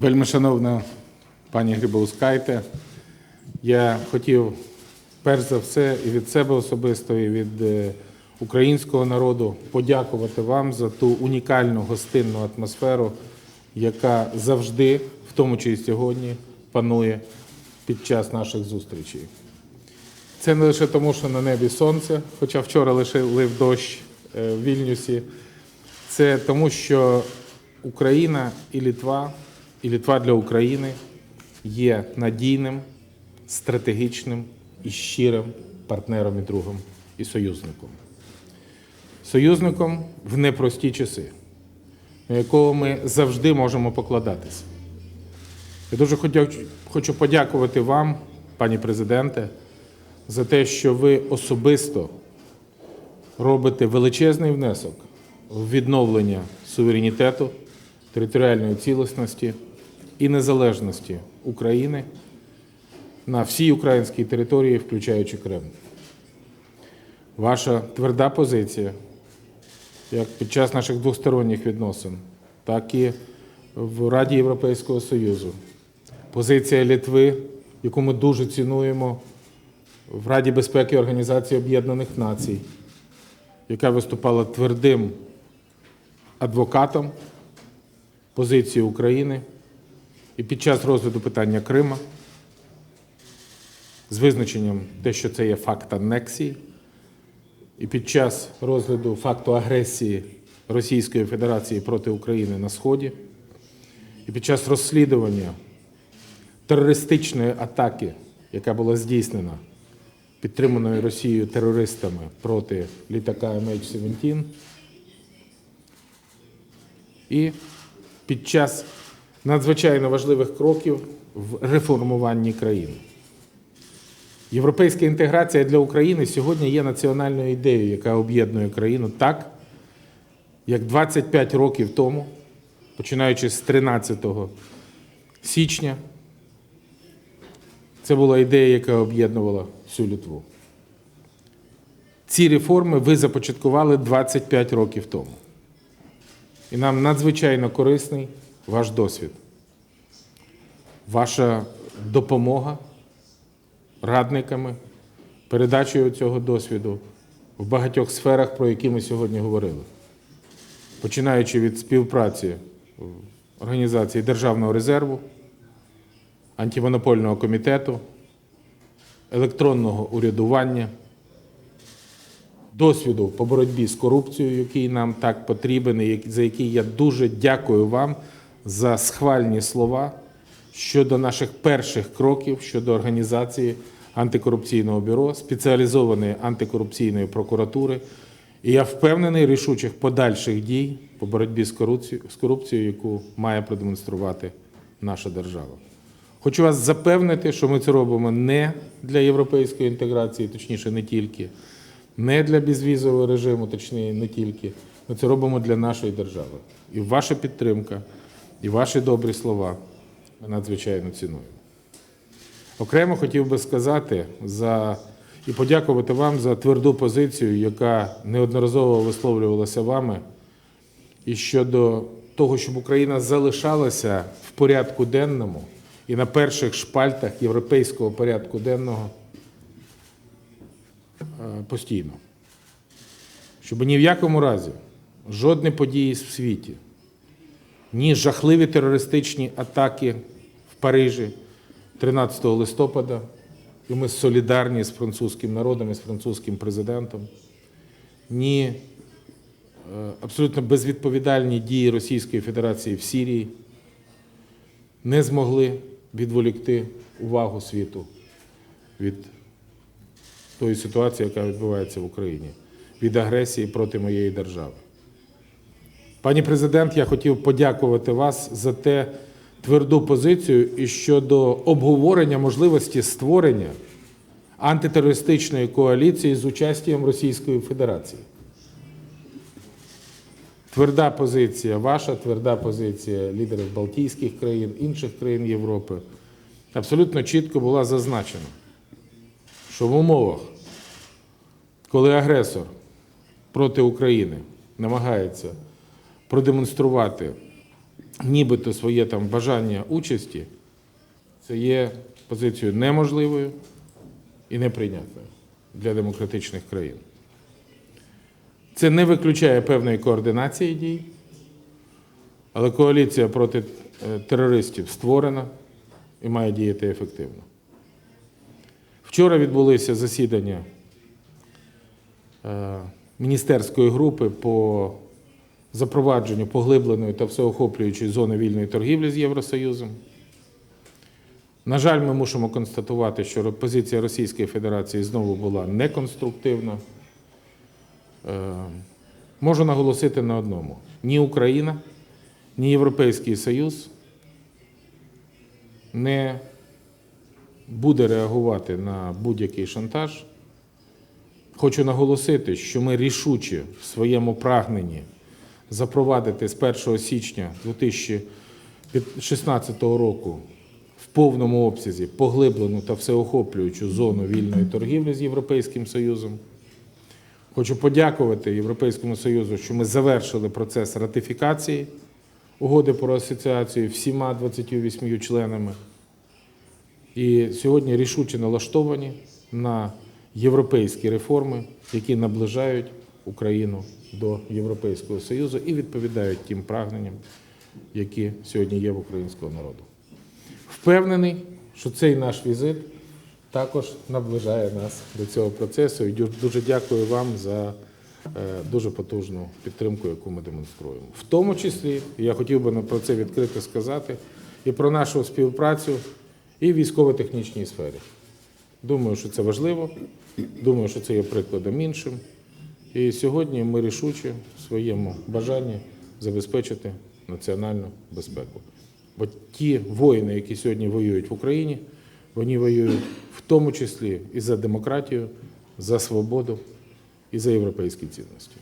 Вельми шановна пані Грибоускайте, я хотів перш за все і від себе особисто, і від е, українського народу подякувати вам за ту унікальну гостинну атмосферу, яка завжди, в тому числі сьогодні, панує під час наших зустрічей. Це не лише тому, що на небі сонце, хоча вчора лише лив дощ е, в Вільнюсі. Це тому, що Україна і Літва, і Літва для України є надійним, стратегічним і щирим партнером і другом і союзником. Союзником в непрості часи, на якого ми завжди можемо покладатися. Я дуже хочу подякувати вам, пані президенте, за те, що ви особисто робите величезний внесок в відновлення суверенітету, територіальної цілісності і незалежності України на всій українській території, включаючи Крим. Ваша тверда позиція, як під час наших двосторонніх відносин, так і в Раді Європейського Союзу. Позиція Літви, яку ми дуже цінуємо в Раді безпеки Організації Об'єднаних Націй, яка виступала твердим адвокатом позиції України і під час розгляду питання Крима з визначенням те, що це є факт анексії, і під час розгляду факту агресії Російської Федерації проти України на Сході, і під час розслідування терористичної атаки, яка була здійснена підтриманою Росією терористами проти літака MH17, і під час надзвичайно важливих кроків в реформуванні країни. Європейська інтеграція для України сьогодні є національною ідеєю, яка об'єднує країну так, як 25 років тому, починаючи з 13 січня, це була ідея, яка об'єднувала всю Литву. Ці реформи ви започаткували 25 років тому. І нам надзвичайно корисний ваш досвід, ваша допомога радниками, передачею цього досвіду в багатьох сферах, про які ми сьогодні говорили. Починаючи від співпраці Організації Державного резерву, антимонопольного комітету, електронного урядування, досвіду по боротьбі з корупцією, який нам так потрібен, і за який я дуже дякую вам за схвальні слова щодо наших перших кроків щодо організації антикорупційного бюро, спеціалізованої антикорупційної прокуратури. І я впевнений рішучих подальших дій по боротьбі з корупцією, яку має продемонструвати наша держава. Хочу вас запевнити, що ми це робимо не для європейської інтеграції, точніше, не тільки, не для безвізового режиму, точніше, не тільки. Ми це робимо для нашої держави. І ваша підтримка, і ваші добрі слова ми надзвичайно цінуємо. Окремо хотів би сказати за і подякувати вам за тверду позицію, яка неодноразово висловлювалася вами, і щодо того, щоб Україна залишалася в порядку денному і на перших шпальтах європейського порядку денного е, постійно. Щоб ні в якому разі жодні події в світі, ні жахливі терористичні атаки в Парижі 13 листопада, і ми солідарні з французьким народом і з французьким президентом, ні е, абсолютно безвідповідальні дії Російської Федерації в Сирії не змогли відволікти увагу світу від тої ситуації, яка відбувається в Україні, від агресії проти моєї держави. Пані президент, я хотів подякувати вас за те тверду позицію і щодо обговорення можливості створення антитерористичної коаліції з участям Російської Федерації. Тверда позиція ваша, тверда позиція лідерів Балтійських країн, інших країн Європи абсолютно чітко була зазначена, що в умовах, коли агресор проти України намагається продемонструвати нібито своє там бажання участі, це є позицією неможливою і неприйнятною для демократичних країн. Це не виключає певної координації дій, але коаліція проти е, терористів створена і має діяти ефективно. Вчора відбулися засідання е, міністерської групи по запровадженню поглибленої та всеохоплюючої зони вільної торгівлі з Євросоюзом. На жаль, ми мусимо констатувати, що позиція Російської Федерації знову була неконструктивна. Е, Можу наголосити на одному: ні Україна, ні Європейський Союз не буде реагувати на будь-який шантаж. Хочу наголосити, що ми рішуче в своєму прагненні запровадити з 1 січня 2016 року в повному обсязі поглиблену та всеохоплюючу зону вільної торгівлі з Європейським Союзом. Хочу подякувати Європейському Союзу, що ми завершили процес ратифікації угоди про асоціацію всіма 28 членами. І сьогодні рішуче налаштовані на європейські реформи, які наближають Україну до Європейського Союзу і відповідають тим прагненням, які сьогодні є в українського народу. Впевнений, що цей наш візит також наближає нас до цього процесу. І дуже дякую вам за е, дуже потужну підтримку, яку ми демонструємо. В тому числі, я хотів би про це відкрито сказати, і про нашу співпрацю і в військово-технічній сфері. Думаю, що це важливо. Думаю, що це є прикладом іншим. І сьогодні ми рішуче в своєму бажанні забезпечити національну безпеку. Бо ті воїни, які сьогодні воюють в Україні, вони воюють в тому числі і за демократію, за свободу і за європейські цінності.